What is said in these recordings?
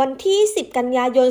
วันที่ 10 กันยายน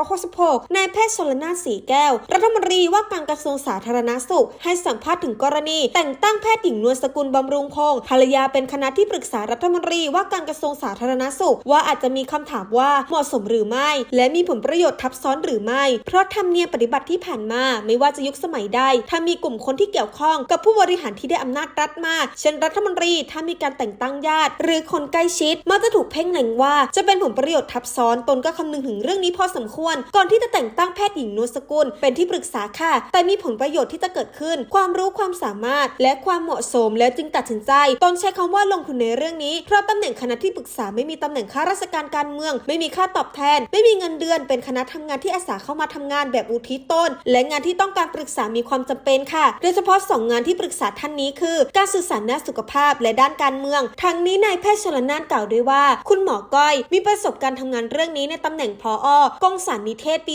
2566นายแพทย์ชลนาสีแก้ว รัฐมนตรีว่าการกระทรวงสาธารณสุข ให้สัมภาษณ์ถึงกรณี แต่งตั้งแพทย์หญิงนวลสกุลบำรุงคงศ์ภรรยาเป็นคณะที่ปรึกษารัฐมนตรีว่าการกระทรวงสาธารณสุข ว่าอาจจะมีคำถามว่าเหมาะสมหรือไม่ และมีผลประโยชน์ทับซ้อนหรือไม่ เพราะธรรมเนียมปฏิบัติที่ผ่านมาไม่ว่าจะยุคสมัยใดถ้ามีกลุ่มคนที่เกี่ยวข้องกับผู้บริหารที่ได้อำนาจรัฐมา เช่นรัฐมนตรีถ้ามีการแต่งตั้งญาติ หรือคนใกล้ชิดมักจะถูกเพ่งเล็งว่าจะเป็นผลประโยชน์ทับซ้อนตนก็คำนึงถึงเรื่องนี้พอสมควร ก่อนที่จะแต่งตั้งแพทย์หญิงนวลสกุล เป็นที่ปรึกษาค่ะ แต่มีผลประโยชน์ที่จะเกิดขึ้น ความรู้ความสามารถ และความเหมาะสมแล้วจึงตัดสินใจตนใช้คำว่าลงทุนในเรื่องนี้เพราะตำแหน่งคณะที่ปรึกษาไม่มีตำแหน่งข้าราชการการเมือง ไม่มีค่าตอบแทน ไม่มีเงินเดือนเป็นคณะทำงานที่อาสาเข้ามาทำงานแบบอุทิศตนและงานที่ต้องการปรึกษามีความจำเป็นค่ะ โดยเฉพาะสองงานที่ปรึกษาท่านนี้คือ การสื่อสารด้านสุขภาพและด้านการเมือง ทั้งนี้นายแพทย์ชลนานกล่าวด้วยว่า คุณหมอก้อยมีประสบการณ์ทำงานเรื่องนี้ในตำแหน่งพออกองสารนิเทศปี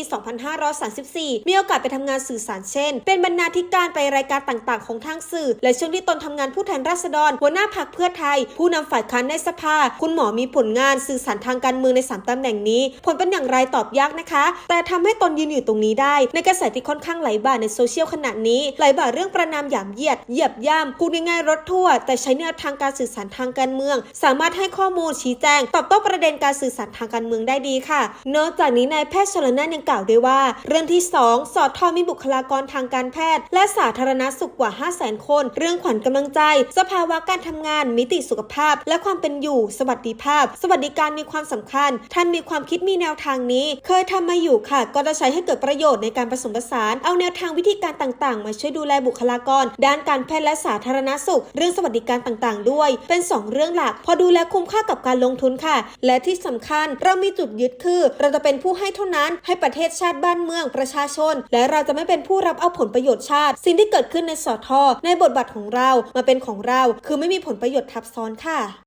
2534 มีโอกาสไปทำงานสื่อสารเช่น เป็นบรรณาธิการไปรายการต่างๆ ของทางสื่อ และช่วงที่ตนทำงานผู้แทนราษฎร หัวหน้าพรรคเพื่อไทย ผู้นำฝ่ายค้านในสภา คุณหมอมีผลงานสื่อสารทางการเมืองในสามตำแหน่งนี้ ผลเป็นอย่างไรตอบยากนะคะ แต่ทำให้ตนยืนอยู่ตรงนี้ได้ ในกระแสที่ค่อนข้างไหลบ่าในโซเชียลขณะนี้ไหลบ่าเรื่องประนามหยามเหยียดเหยียบย่ำพูง่ายๆรถทั่ว แต่ใช้แนวทางการสื่อสารทางการเมือง สามารถให้ข้อมูลชี้แจง ตอบโต้ประเด็นการสื่อสารทางการเมืองได้ดีค่ะ นอกจากนี้นายแพทย์ชลนานยังกล่าวด้วยว่า เรื่องที่ 2 สอดทอมีบุคลากรทางการแพทย์ และสาธารณสุขกว่า 5 0 0 0 0 0 คน เรื่องขวัญกำลังใจ สภาวะการทำงาน มิติสุขภาพ และความเป็นอยู่ สวัสดิภาพ สวัสดิการมีความสำคัญ ท่านมีความคิดมีแนวทางนี้ เคยทำมาอยู่ค่ะ ก็จะใช้ให้เกิดประโยชน์ในการผสมผสาน เอาแนวทางวิธีการต่างๆ มาช่วยดูแลบุคลากร ด้านการแพทย์และสาธารณสุข เรื่องสวัสดิการต่างๆ ด้วย เป็น 2 เรื่องหลัก พอดูแลคุ้มค่ากับการลงทุนค่ะ และที่สำคัญเรามีจุดยึดคือ เราจะเป็นผู้ให้เท่านั้นให้ประเทศชาติบ้านเมืองประชาชน และเราจะไม่เป็นผู้รับเอาผลประโยชน์ชาติ สิ่งที่เกิดขึ้นในสอทอในบทบาทของเรามาเป็นของเรา คือไม่มีผลประโยชน์ทับซ้อนค่ะ